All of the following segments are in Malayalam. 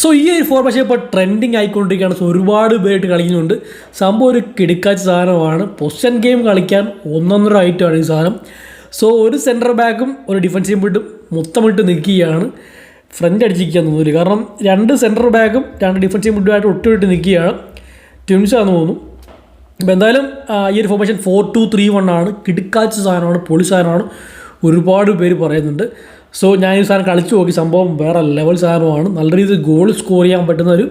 സോ ഈ ഒരു ഫോർമേഷൻ ഇപ്പോൾ ട്രെൻഡിങ് ആയിക്കൊണ്ടിരിക്കുകയാണ്. സോ ഒരുപാട് പേരായിട്ട് കളിക്കുന്നുണ്ട്. സംഭവം ഒരു കിടുക്കാച്ച സാധനമാണ്. പൊസിഷൻ ഗെയിം കളിക്കാൻ ഒന്നൊന്നര ഐറ്റമാണ് ഈ സാധനം. സോ ഒരു സെന്റർ ബാക്കും ഒരു ഡിഫൻസീവ് മിഡും മൊത്തമിട്ട് നിൽക്കുകയാണ്. ഫ്രണ്ട് അടിച്ചിരിക്കാൻ തോന്നുന്നില്ല കാരണം രണ്ട് സെന്റർ ബാക്കും രണ്ട് ഡിഫൻസീവ് മിഡുമായിട്ട് ഒട്ടുമിട്ട് നിൽക്കുകയാണ്. ട്വിൻസാന്ന് തോന്നുന്നു. അപ്പോൾ എന്തായാലും ഈ ഒരു formation four two three one ആണ്. കിടുക്കാച്ച സാധനമാണ്. പൊളി സാധനമാണ്. ഒരുപാട് പേര് പറയുന്നുണ്ട്. സോ ഞാൻ ഈ സാധനം കളിച്ചു നോക്കി. സംഭവം വേറെ ലെവൽ സാധനമാണ്. നല്ല രീതിയിൽ ഗോൾ സ്കോർ ചെയ്യാൻ പറ്റുന്ന ഒരു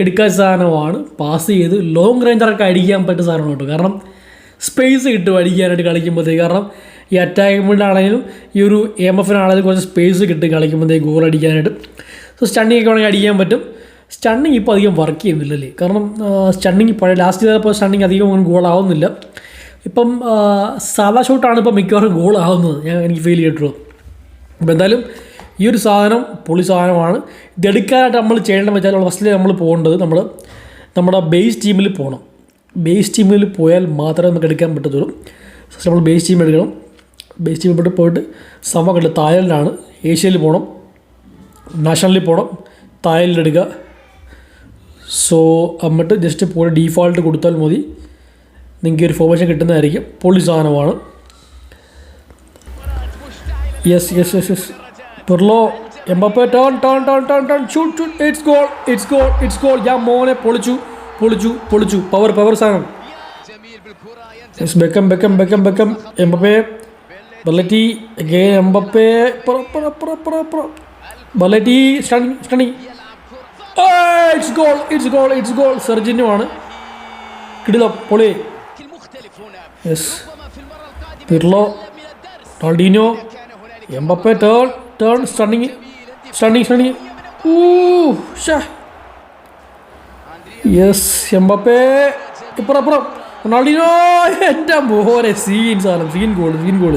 കിടക്കാൻ സാധനമാണ്. പാസ് ചെയ്ത് ലോങ് റേഞ്ചറൊക്കെ അടിക്കാൻ പറ്റുന്ന സാധനമാണ് കേട്ടോ. കാരണം സ്പേസ് കിട്ടും അടിക്കാനായിട്ട് കളിക്കുമ്പോഴത്തേക്ക്. കാരണം ഈ അറ്റാക്ക്മെന്റാണെങ്കിലും ഈ ഒരു എം എഫിനാണെങ്കിലും കുറച്ച് സ്പേസ് കിട്ടും കളിക്കുമ്പോഴത്തേക്ക് ഗോൾ അടിക്കാനായിട്ട്. സോ സ്റ്റണ്ണിങ് ഒക്കെ വേണമെങ്കിൽ അടിക്കാൻ പറ്റും. സ്റ്റണ്ണിങ് ഇപ്പോൾ അധികം വർക്ക് ചെയ്യുന്നില്ലല്ലേ? കാരണം സ്റ്റണ്ണിങ് പഴയ ലാസ്റ്റ് ചെയ്തപ്പോൾ സ്റ്റണ്ണിങ് അധികം ഗോളാവുന്നില്ല ഇപ്പം സാധാ ഷോട്ടാണ് ഇപ്പം മിക്കവാറും ഗോൾ ആവുന്നത് ഞാൻ എനിക്ക് ഫീൽ ചെയ്തിട്ടുള്ളൂ അപ്പോൾ എന്തായാലും ഈ ഒരു സാധനം പൊളി സാധനമാണ്. ഇതെടുക്കാനായിട്ട് നമ്മൾ ചെയ്യേണ്ടതെന്ന് വെച്ചാൽ ഫസ്റ്റിൽ നമ്മൾ പോകേണ്ടത് നമ്മൾ നമ്മുടെ ബേസ് ടീമിൽ പോകണം. ബേസ് ടീമിൽ പോയാൽ മാത്രമേ നമുക്ക് എടുക്കാൻ പറ്റത്തുള്ളൂ. ഫസ്റ്റ് നമ്മൾ ബേസ് ടീം എടുക്കണം. ബേസ് ടീമിൽ പോയിട്ട് പോയിട്ട് സമകണ്ട് തായ്ലൻഡാണ് ഏഷ്യയിൽ പോകണം. നാഷണലിൽ പോകണം. തായ്ലൻഡ് എടുക്കുക. സോ എന്നിട്ട് ജസ്റ്റ് പോയി ഡീഫോൾട്ട് കൊടുത്താൽ മതി. നിങ്ങൾക്ക് ഒരു ഫോർമേഷൻ കിട്ടുന്നതായിരിക്കും. പൊളി സാധനമാണ്. Yes yes yes yes തുർലോ Mbappe turn turn turn turn turn shoot shoot it's goal it's goal it's goal ഞാൻ മോനെ പൊളിച്ചു പൊളിച്ചു പൊളിച്ചു. പവർ പവർ സാധനം. Yes Beckham Beckham Beckham Beckham Mbappe ബലറ്റി ഗേ എംബപ്പെ പുറ പുറ പുറ പുറ ബലറ്റി സ്റ്റണി സ്റ്റണി it's goal it's goal it's goal സെർജിനുമാണ് കിടിലം പൊളി. Yes Pirlo Ronaldinho Mbappe turn turn stunning stunning stunning yes Mbappe ഇപ്പുറം അപ്പുറം റൊണാൾഡിനോ എന്റെ മോനെ സീൻ സാധനം. Scene goal scene goal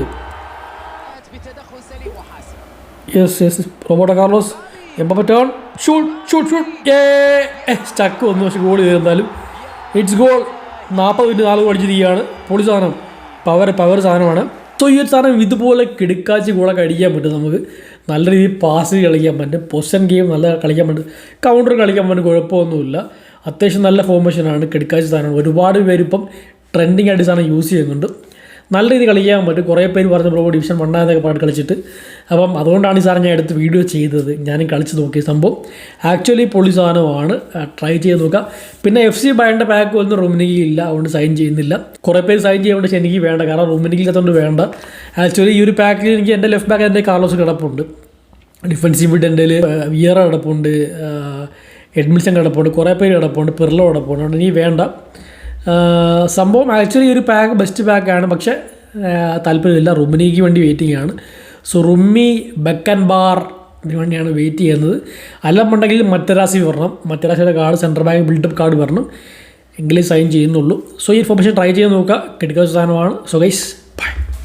yes yes Roberto Carlos. Mbappe turn shoot shoot shoot stuck വന്നു പക്ഷെ ഗോൾ ചെയ്തിരുന്നാലും. ഇറ്റ്സ് ഗോൾ നാൽപ്പത് മിനിറ്റ് നാല് ഗോൾ അടിച്ചിരിക്കുകയാണ് പൊളി സാധനം. പവർ പവർ സാധനമാണ്. സോ ഈ ഒരു സാധനം ഇതുപോലെ കിടുക്കാച്ചി കൂടെ അടിക്കാൻ പറ്റും നമുക്ക്. നല്ല രീതിയിൽ പാസ് കളിക്കാൻ പറ്റും. പൊസിഷൻ ഗെയിം നല്ല കളിക്കാൻ പറ്റും. കൗണ്ടർ കളിക്കാൻ പറ്റും. കുഴപ്പമൊന്നുമില്ല. അത്യാവശ്യം നല്ല ഫോർമേഷനാണ് കിടുക്കാച്ചി സാധനം ഒരുപാട് പേരിപ്പം ട്രെൻഡിങ് ആയിട്ട് സാധനം യൂസ് ചെയ്യുന്നുണ്ട്. നല്ല രീതിയിൽ കളിക്കാൻ പറ്റും. കുറേ പേര് പറഞ്ഞ ബ്രോ ഡിവിഷൻ വണ്ണാന്നൊക്കെ പാട്ട് കളിച്ചിട്ട്. അപ്പം അതുകൊണ്ടാണ് ഈ സാറിന് ഞാൻ എടുത്ത് വീഡിയോ ചെയ്തത്. ഞാനും കളിച്ച് നോക്കിയ സംഭവം. ആക്ച്വലി പൊളി സാധനമാണ്. ട്രൈ ചെയ്ത് നോക്കാം. പിന്നെ എഫ് സി ബയന്റെ പാക്ക് ഒന്നും റൂമിനിക്ക് ഇല്ല. അതുകൊണ്ട് സൈൻ ചെയ്യുന്നില്ല. കുറേ പേര് സൈൻ ചെയ്യുമ്പോൾ പക്ഷേ എനിക്ക് വേണ്ട. കാരണം റൂമിനിക്ക് ഇല്ലാത്തതുകൊണ്ട് വേണ്ട. ആക്ച്വലി ഈ ഒരു പാക്കിൽ എനിക്ക് എന്റെ ലെഫ്റ്റ് ബാക്ക് എന്റെ കാർലോസ് കിടപ്പുണ്ട്. ഡിഫൻസീവ് മിഡ് എന്റെ വിയറ കിടപ്പുണ്ട്. എഡ്മിൽസൺ കിടപ്പുണ്ട്. കുറേ പേര് കിടപ്പുണ്ട്. പെർലോ കിടപ്പുണ്ട്. അതുകൊണ്ട് ഇനി വേണ്ട. സംഭവം ആക്ച്വലി ഒരു പാക്ക് ബെസ്റ്റ് പാക്കാണ്. പക്ഷേ താല്പര്യമില്ല. റുമിനിക്ക് വേണ്ടി വെയിറ്റിംഗ് ആണ്. സോ റുമ്മി ബക്കൻ ബാർ ഇതിന് വേണ്ടിയാണ് വെയിറ്റ് ചെയ്യുന്നത്. അല്ലെന്നുണ്ടെങ്കിൽ മറ്റരാശി വരണം. മറ്റരാശിയുടെ card central bank buildup card വരണം. എങ്കിലേ സൈൻ ചെയ്യുന്നുള്ളൂ. സോ ഈ ഇൻഫോർമേഷൻ ട്രൈ ചെയ്ത് നോക്കുക. കിടക്കുന്ന സാധനമാണ്. So guys